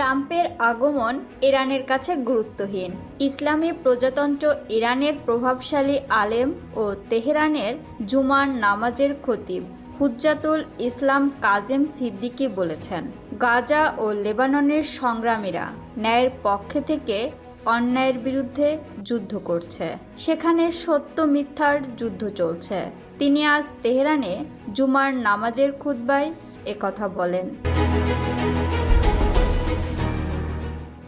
ট্রাম্পের আগমন ইরানের কাছে গুরুত্বহীন। ইসলামী প্রজাতন্ত্র ইরানের প্রভাবশালী আলেম ও তেহরানের জুমার নামাজের খতিব, হুজ্জাতুল ইসলাম কাজেম সিদ্দিকী বলেছেন, গাজা ও লেবাননের সংগ্রামীরা ন্যায়ের পক্ষে থেকে অন্যায়ের বিরুদ্ধে যুদ্ধ করছে। সেখানে সত্য মিথ্যার যুদ্ধ চলছে। তিনি আজ তেহরানে জুমার নামাজের খুতবায় একথা বলেন।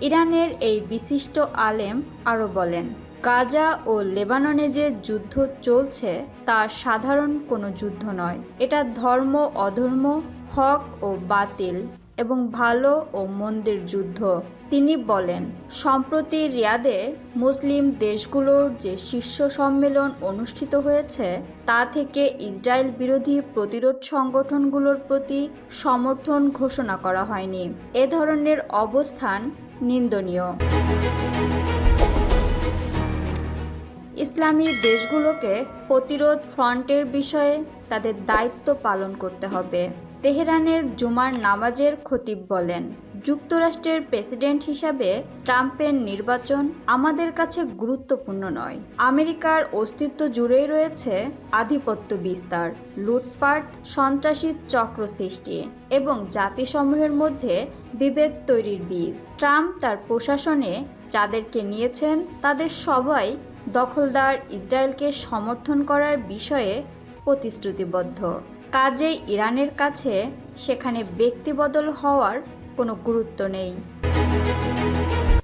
ইরানের এই বিশিষ্ট আলেম আরও বলেন, গাজা ও লেবাননে যে যুদ্ধ চলছে তা সাধারণ কোনো যুদ্ধ নয়। এটা ধর্ম, অধর্ম, হক ও বাতিল এবং ভালো ও মন্দের যুদ্ধ। তিনি বলেন, সম্প্রতি রিয়াদে মুসলিম দেশগুলোর যে শীর্ষ সম্মেলন অনুষ্ঠিত হয়েছে, তা থেকে ইসরায়েল বিরোধী প্রতিরোধ সংগঠনগুলোর প্রতি সমর্থন ঘোষণা করা হয়নি। এ ধরনের অবস্থান নিন্দনীয়। ইসলামী দেশগুলোকে প্রতিরোধ ফ্রন্টের বিষয়ে তাদের দায়িত্ব পালন করতে হবে। তেহরানের জুমার নামাজের খতিব বলেন। যুক্তরাষ্ট্রের প্রেসিডেন্ট হিসাবে ট্রাম্পের নির্বাচন আমাদের কাছে গুরুত্বপূর্ণ নয়। আমেরিকার অস্তিত্ব জুড়েই রয়েছে আধিপত্য বিস্তার, লুটপাট, সন্ত্রাসী চক্র সৃষ্টি এবং জাতিসমূহের মধ্যে বিভেদ তৈরির বীজ। ট্রাম্প তার প্রশাসনে যাদেরকে নিয়েছেন, তাদের সবাই দখলদার ইসরায়েলকে সমর্থন করার বিষয়ে প্রতিশ্রুতিবদ্ধ। কাজেই ইরানের কাছে সেখানে ব্যক্তিবদল হওয়ার কোনো গুরুত্ব নেই।